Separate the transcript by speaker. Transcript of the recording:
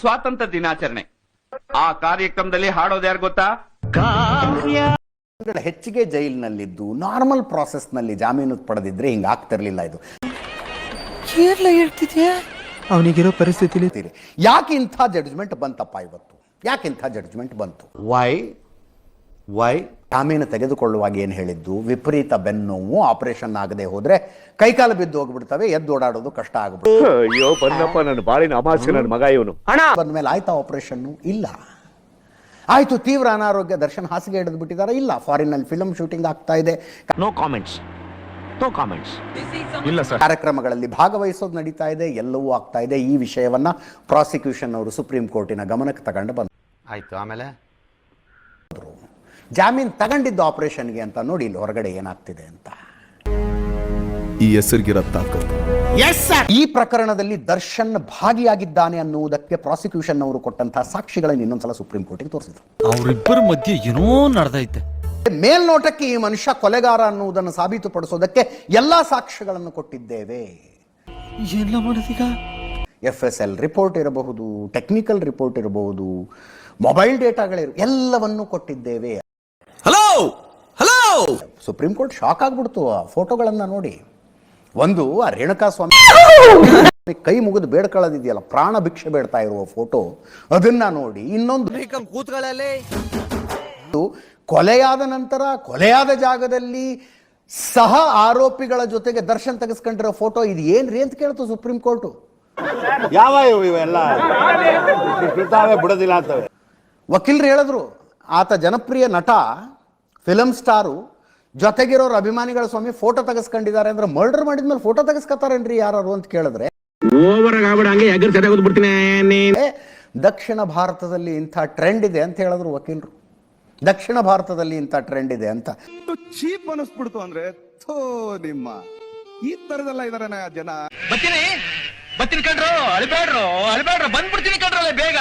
Speaker 1: ಸ್ವಾತಂತ್ರ್ಯ ದಿನಾಚರಣೆ. ಆ ಕಾರ್ಯಕ್ರಮದಲ್ಲಿ ಹಾಡೋದು ಯಾರು ಗೊತ್ತಾ?
Speaker 2: ಹೆಚ್ಚಿಗೆ ಜೈಲಿನಲ್ಲಿದ್ದು ನಾರ್ಮಲ್ ಪ್ರಾಸೆಸ್ನಲ್ಲಿ ಜಾಮೀನು ಪಡೆದಿದ್ರೆ ಹಿಂಗ ಆಗ್ತಿರ್ಲಿಲ್ಲ ಇದು.
Speaker 3: ಅವನಿಗಿರೋ
Speaker 2: ಪರಿಸ್ಥಿತಿ. ಯಾಕೆ ಇಂಥ ಜಡ್ಜ್ಮೆಂಟ್ ಬಂತಪ್ಪ ಇವತ್ತು? ಯಾಕೆ ಇಂಥ ಜಡ್ಜ್ಮೆಂಟ್ ಬಂತು? ವೈ ವೈ ಜಾಮೀನು ತೆಗೆದುಕೊಳ್ಳುವಾಗ ಏನು ಹೇಳಿದ್ದು? ವಿಪರೀತ ಬೆನ್ನೋವು ಆಪರೇಷನ್ ಆಗದೆ ಹೋದ್ರೆ ಕೈಕಾಲು ಬಿದ್ದು ಹೋಗ್ಬಿಡ್ತವೆ ಎದ್ದು ಓಡಾಡೋದು ಕಷ್ಟ ಆಗ್ಬಿಡುತ್ತೆ
Speaker 4: ಅಯ್ಯೋ ಬಂದಪ್ಪ ನನ್ನ ಬಾಳಿನ ಅಮಾಸ್ಯ ನನ್ನ ಮಗ ಇವನು.
Speaker 2: ಬಂದ್ಮೇಲೆ ಆಯ್ತಾ ಆಪರೇಷನ್ ಇಲ್ಲ. ಆಯ್ತು ತೀವ್ರ ಅನಾರೋಗ್ಯ ದರ್ಶನ್ ಹಾಸಿಗೆ ಹಿಡಿದು ಬಿಟ್ಟಿದ್ದಾರೆ ಇಲ್ಲ. ಫಾರಿನ್ ಅಲ್ಲಿ ಫಿಲಂ ಶೂಟಿಂಗ್ ಆಗ್ತಾ ಇದೆ.
Speaker 4: ನೋ ಕಾಮೆಂಟ್ಸ್ ನೋ ಕಾಮೆಂಟ್ಸ್ ಇಲ್ಲ
Speaker 2: ಕಾರ್ಯಕ್ರಮಗಳಲ್ಲಿ ಭಾಗವಹಿಸೋದು ನಡೀತಾ ಇದೆ ಎಲ್ಲವೂ ಆಗ್ತಾ ಇದೆ. ಈ ವಿಷಯವನ್ನ ಪ್ರಾಸಿಕ್ಯೂಷನ್ ಅವರು ಸುಪ್ರೀಂ ಕೋರ್ಟಿನ ಗಮನಕ್ಕೆ ತಗೊಂಡು ಬಂದರು
Speaker 5: ಆಯ್ತು ಆಮೇಲೆ?
Speaker 2: ಜಾಮೀನು ತಗೊಂಡಿದ್ದು ಆಪರೇಷನ್ಗೆ ಅಂತ ನೋಡಿ ಇಲ್ಲಿ ಹೊರಗಡೆ ಏನಾಗ್ತಿದೆ ಅಂತ.
Speaker 6: ಈ ಹೆಸರಿಗಿರೋ ತಾಕತ್ತು
Speaker 2: ಈ ಪ್ರಕರಣದಲ್ಲಿ ದರ್ಶನ್ ಭಾಗಿಯಾಗಿದ್ದಾನೆ ಅನ್ನುವುದಕ್ಕೆ ಪ್ರಾಸಿಕ್ಯೂಷನ್ ಅವರು ಕೊಟ್ಟಂತಹ ಸಾಕ್ಷಿಗಳನ್ನು ಇನ್ನೊಂದ್ಸಲ ಸುಪ್ರೀಂ ಕೋರ್ಟಿಗೆ ತೋರಿಸಿದ್ರು.
Speaker 3: ಅವರಿಬ್ಬರ ಮಧ್ಯೆ ಏನೋ ನಡೆದೈತೆ.
Speaker 2: ಮೇಲ್ನೋಟಕ್ಕೆ ಈ ಮನುಷ್ಯ ಕೊಲೆಗಾರ ಅನ್ನುವುದನ್ನು ಸಾಬೀತುಪಡಿಸೋದಕ್ಕೆ ಎಲ್ಲಾ ಸಾಕ್ಷ್ಯಗಳನ್ನು ಕೊಟ್ಟಿದ್ದೇವೆ.
Speaker 3: ಎಲ್ಲ ಮಾಡೋದೀಗ
Speaker 2: ಎಫ್ ಎಸ್ ಎಲ್ ರಿಪೋರ್ಟ್ ಇರಬಹುದು ಟೆಕ್ನಿಕಲ್ ರಿಪೋರ್ಟ್ ಇರಬಹುದು ಮೊಬೈಲ್ ಡೇಟಾಗಳಿರು ಎಲ್ಲವನ್ನೂ ಕೊಟ್ಟಿದ್ದೇವೆ.
Speaker 3: Hello hello
Speaker 2: supreme court shock ಆಗ್ಬಿಡ್ತು. ಆ ಫೋಟೋಗಳನ್ನ ನೋಡಿ. ಒಂದು ಆ ರೇಣುಕಾ ಸ್ವಾಮಿ ಕೈ ಮುಗಿದು ಬೇಡ್ಕೊಳ್ಳೋದಿದೆಯಲ್ಲ ಪ್ರಾಣ ಭಿಕ್ಷೆ ಬೇಡ್ತಾ ಇರುವ ಫೋಟೋ ಅದನ್ನ ನೋಡಿ ಇನ್ನೊಂದು
Speaker 3: ಕೂತ್ಗಳಲ್ಲಿ.
Speaker 2: ಕೊಲೆಯಾದ ನಂತರ ಕೊಲೆಯಾದ ಜಾಗದಲ್ಲಿ ಸಹ ಆರೋಪಿಗಳ ಜೊತೆಗೆ ದರ್ಶನ್ ತೆಗೆಸ್ಕೊಂಡಿರೋ ಫೋಟೋ ಇದು ಏನ್ರಿ ಅಂತ ಕೇಳ್ತು ಸುಪ್ರೀಂ ಕೋರ್ಟು
Speaker 4: ಯಾವ ಇವು ಇವೆಲ್ಲ ಬಿಡೋದಿಲ್ಲ ಅಂತವೆ
Speaker 2: ವಕೀಲರು ಹೇಳಿದ್ರು ಆತ ಜನಪ್ರಿಯ ನಟ ಫಿಲಮ್ ಸ್ಟಾರು ಜೊತೆಗಿರೋರು ಅಭಿಮಾನಿಗಳ ಸ್ವಾಮಿ ಫೋಟೋ ತೆಗೆಸ್ಕೊಂಡಿದ್ದಾರೆ ಅಂದ್ರೆ ಮರ್ಡರ್ ಮಾಡಿದ್ಮೇಲೆ ಫೋಟೋ ತೆಗೆಸ್ಕೊತಾರೇನ್ರಿ ಯಾರು ಅಂತ ಕೇಳಿದ್ರೆ? ಏ, ದಕ್ಷಿಣ ಭಾರತದಲ್ಲಿ ಇಂಥ ಟ್ರೆಂಡ್ ಇದೆ ಅಂತ ಹೇಳಿದ್ರು ವಕೀಲರು. ದಕ್ಷಿಣ ಭಾರತದಲ್ಲಿ ಇಂಥ ಟ್ರೆಂಡ್ ಇದೆ ಅಂತ.
Speaker 7: ಚೀಪ್ ಅನಿಸ್ಬಿಡ್ತು ಅಂದ್ರೆ ಥೋ ನಿಮ್ಮ. ಈ ತರದೆಲ್ಲ ಇದಾರೆ ಜನ.
Speaker 1: ಬರ್ತೀನಿ ಬರ್ತೀನಿ ಕಣ್ರು ಅಳಬೇಡ್ರು ಅಳಬೇಡ್ರು ಬಂದ್ಬಿಡ್ತೀನಿ ಕಣ್ರಲ್ಲ ಬೇಗ.